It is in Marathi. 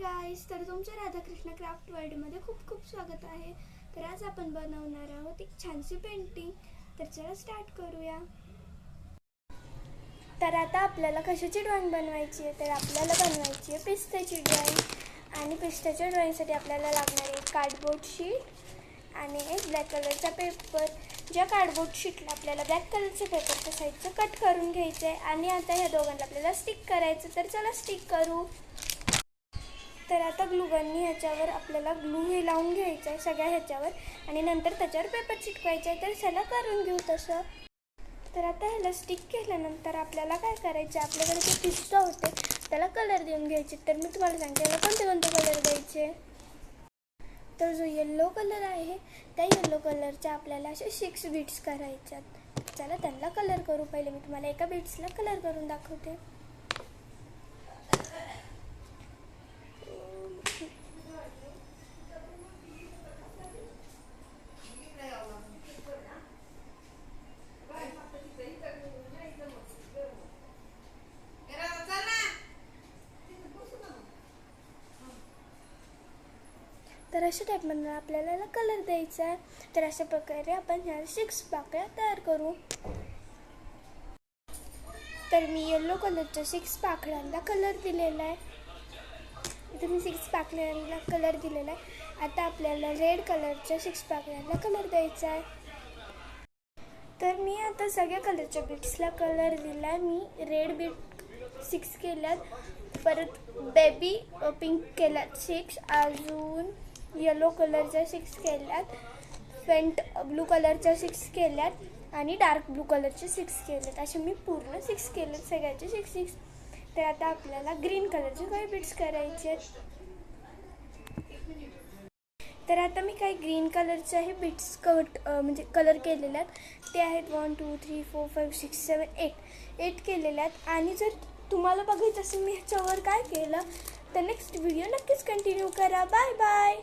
गाईस तर तुमच्या राधाकृष्ण क्राफ्ट वर्ल्डमध्ये खूप खूप स्वागत आहे. तर आज आपण बनवणार आहोत एक छानशी पेंटिंग तर चला स्टार्ट करूया. तर आता आपल्याला कशाची ड्रॉइंग बनवायची आहे? तर आपल्याला बनवायची आहे पिस्त्याची ड्रॉइंग आणि पिस्त्याच्या ड्रॉइंगसाठी आपल्याला लागणार आहे कार्डबोर्ड शीट आणि एक ब्लॅक कलरचा पेपर ज्या कार्डबोर्ड शीटला आपल्याला ब्लॅक कलरच्या पेपरच्या साईडचं कट करून घ्यायचं आहे आणि आता ह्या दोघांना आपल्याला स्टिक करायचं तर चला स्टिक करू. तर आता ग्लूगननी ह्याच्यावर आपल्याला ग्लू हे लावून घ्यायचं आहे सगळ्या ह्याच्यावर. आणि नंतर त्याच्यावर पेपर चिटकवायचा आहे तर चला करून घेऊ तसं. तर आता ह्याला स्टिक केल्यानंतर आपल्याला काय करायचं आहे आपल्याकडे जे पिस्ता होते त्याला कलर देऊन घ्यायचे तर मी तुम्हाला सांगते याला कोणते कोणते कलर द्यायचे? तर जो येल्लो कलर आहे त्या येल्लो कलरच्या आपल्याला असे सिक्स बीट्स करायच्यात चला त्यांना कलर करू. पहिले मी तुम्हाला एका बीट्सला कलर करून दाखवते. तर अशा टाईपमधून आपल्याला कलर द्यायचा आहे. तर अशा प्रकारे आपण ह्या सिक्स पाकळ्या तयार करू. तर मी येल्लो कलरच्या सिक्स पाकळ्यांना कलर दिलेला आहे. इथे मी सिक्स पाकळ्यांना कलर दिलेला आहे. आता आपल्याला रेड कलरच्या सिक्स पाकळ्यांना कलर द्यायचा आहे. तर मी आता सगळ्या कलरच्या बीट्सला कलर दिला आहे. मी रेड बीट सिक्स केल्यात. परत बेबी पिंक केल्यात सिक्स अजून येलो कलरच्या सिक्स केल्यात. फेंट ब्लू कलरच्या सिक्स केल्यात. आणि डार्क ब्लू कलरचे सिक्स केलेत असे मी पूर्ण सिक्स केलेत सगळ्याचे सिक्स सिक्स तर आता आपल्याला ग्रीन कलरचे काही बिट्स करायचे आहेत? तर आता मी काही ग्रीन कलरचे आहे बिट्स कट म्हणजे कलर केलेले आहेत. ते आहेत one two three four five six seven eight eight केलेले आहेत. आणि जर तुम्हाला बघायचं असेल मी ह्याच्यावर काय केलं तर नेक्स्ट व्हिडिओ नक्कीच कंटिन्यू करा. Bye bye